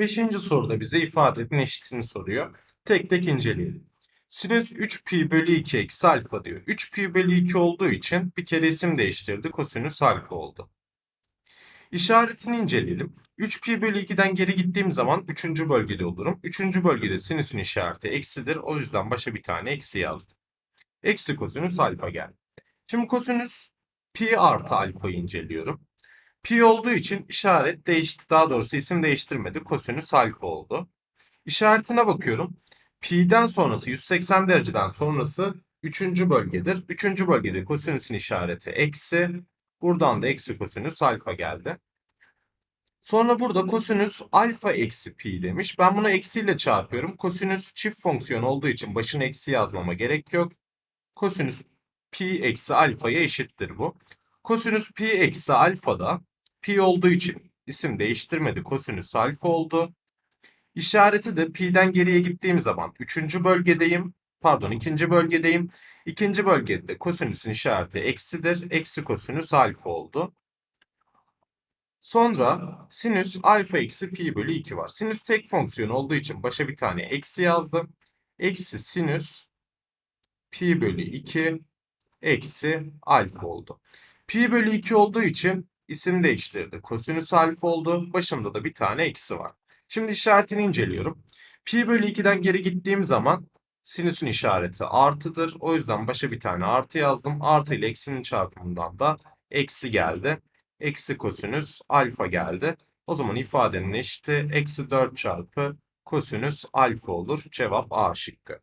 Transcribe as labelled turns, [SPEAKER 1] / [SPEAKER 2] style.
[SPEAKER 1] Beşinci soruda bize ifadenin eşitini soruyor. Tek tek inceleyelim. Sinüs 3 pi bölü 2 eksi alfa diyor. 3 pi bölü 2 olduğu için bir kere isim değiştirdi. Kosinüs alfa oldu. İşaretini inceleyelim. 3 pi bölü 2'den geri gittiğim zaman 3. bölgede olurum. 3. bölgede sinüsün işareti eksidir. O yüzden başa bir tane eksi yazdım. Eksi kosinüs alfa geldi. Şimdi kosinüs pi artı alfayı inceliyorum. Pi olduğu için işaret değişti. Daha doğrusu isim değiştirmedi. Kosinüs alfa oldu. İşaretine bakıyorum. Pi'den sonrası 180 dereceden sonrası 3. bölgedir. 3. bölgede kosinüsün işareti eksi. Buradan da eksi kosinüs alfa geldi. Sonra burada kosinüs alfa eksi pi demiş. Ben bunu eksiyle çarpıyorum. Kosinüs çift fonksiyon olduğu için başına eksi yazmama gerek yok. Kosinüs pi eksi alfaya eşittir bu. Kosinüs pi eksi alfa da pi olduğu için isim değiştirmedi. Kosinüs alfa oldu. İşareti de pi'den geriye gittiğim zaman 3. bölgedeyim. Pardon 2. bölgedeyim. 2. bölgede kosinüsün işareti eksidir. Eksi kosinüs alfa oldu. Sonra sinüs alfa eksi pi bölü 2 var. Sinüs tek fonksiyon olduğu için başa bir tane eksi yazdım. Eksi sinüs pi bölü 2 eksi alfa oldu. Pi bölü 2 olduğu için isim değiştirdi. Kosinüs alfa oldu. Başında da bir tane eksi var. Şimdi işaretini inceliyorum. Pi bölü 2'den geri gittiğim zaman sinüsün işareti artıdır. O yüzden başa bir tane artı yazdım. Artı ile eksinin çarpımından da eksi geldi. Eksi kosinüs alfa geldi. O zaman ifadenin eşiti eksi 4 çarpı kosinüs alfa olur. Cevap A şıkkı.